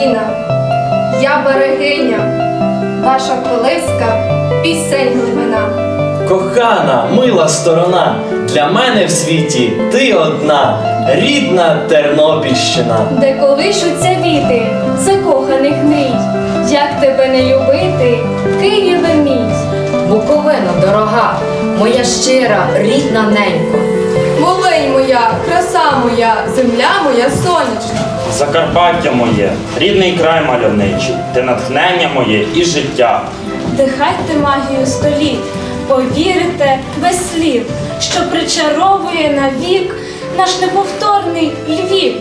Україна, я берегиня, ваша колиска, пісень глибина. Кохана, мила сторона, для мене в світі ти одна, рідна Тернопільщина. де колишуться віти закоханих мрій. Як тебе не любити, Києве мій. Буковина дорога, моя щира, рідна ненько. Волинь моя, краса моя, земля моя сонячна. Закарпаття моє, рідний край мальовничий, ти натхнення моє і життя. Дихайте магію століт, повірите без слів, що причаровує навік наш неповторний Львів.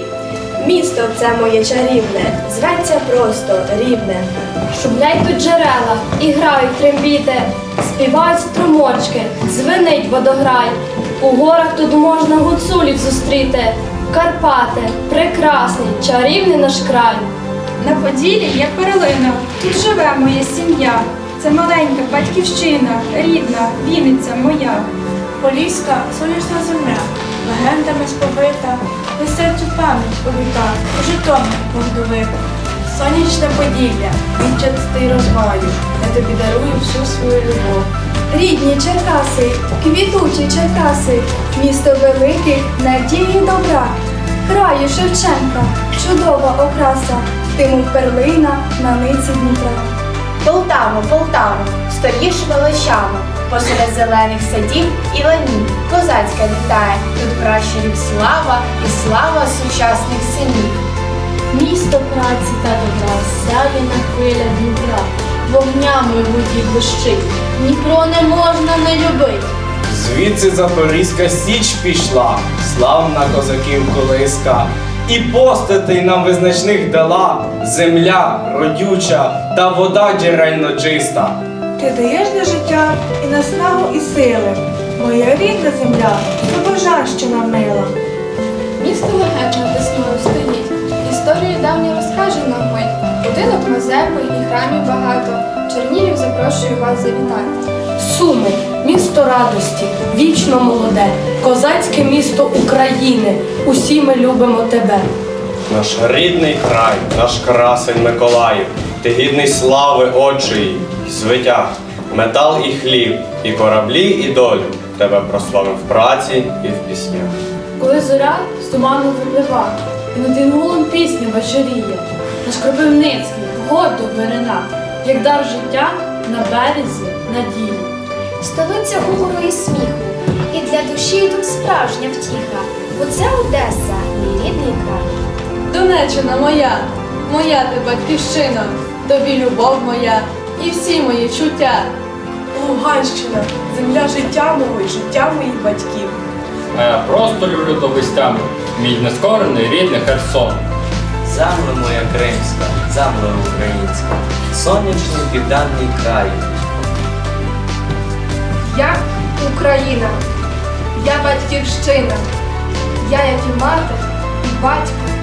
Місто це моє чарівне, зветься просто рівне. Шумлять джерела і грають трембіти, співають струмочки, звенить водограй. У горах тут можна гуцулів зустріти. Карпати, прекрасний, чарівний наш край. На Поділі є перлина, тут живе моя сім'я. Це маленька батьківщина, рідна, Вінниця моя. Поліська сонячна земля, легендами сповита, несеться пам'ять у віках, Житомир Богдовик. Сонячне Поділля, відчастий розваю, я тобі дарую всю свою любов. Рідні Черкаси, квітучі Черкаси, місто великих надії добра. Краю Шевченка, чудова окраса, ти мов перлина на ниці Дніпра. Полтаво, Полтаво, стоїш величаво, посеред зелених садів і ланів. Козацька вітає, тут пращурів слава і слава сучасних синів. Місто праці та добра, сяє на хвиля Дніпра, вогнями у воді блищить, Дніпро не можна не любить. Звідси Запорізька січ пішла, славна козаків колиска, і постатей нам визначних дала земля родюча та вода джерельно чиста. Ти даєш для життя і наснагу, і сили. Моя рідна земля, побожащина мила. Місто легенд над Десною стоїть. Історію Будинок і храмів багато. Чернігів запрошую вас завітати. Суми, місто радості, вічно молоде, козацьке місто України. Усі ми любимо тебе. Наш рідний край, наш красень Миколаїв, ти гідний слави очі й звитяг, метал і хліб, і кораблі, і долю. Тебе прославим в праці і в піснях. Коли зоря з туману виплива, і над інгулом пісня вечоріє, наш Кропивницький гордо вирина, як дар життя на березі надії. Столиця гумору і сміху, і для душі тут справжня втіха, бо це Одеса, мій рідний край. Донеччина моя, моя ти батьківщина, тобі любов моя і всі мої чуття. Луганщина, земля життя мого і життя моїх батьків. А я просто люблю довестями, мій нескорений рідний Херсон. Земле моя кримська, земле українська, сонячний південний край. Я Україна, я батьківщина, я як і мати, і батько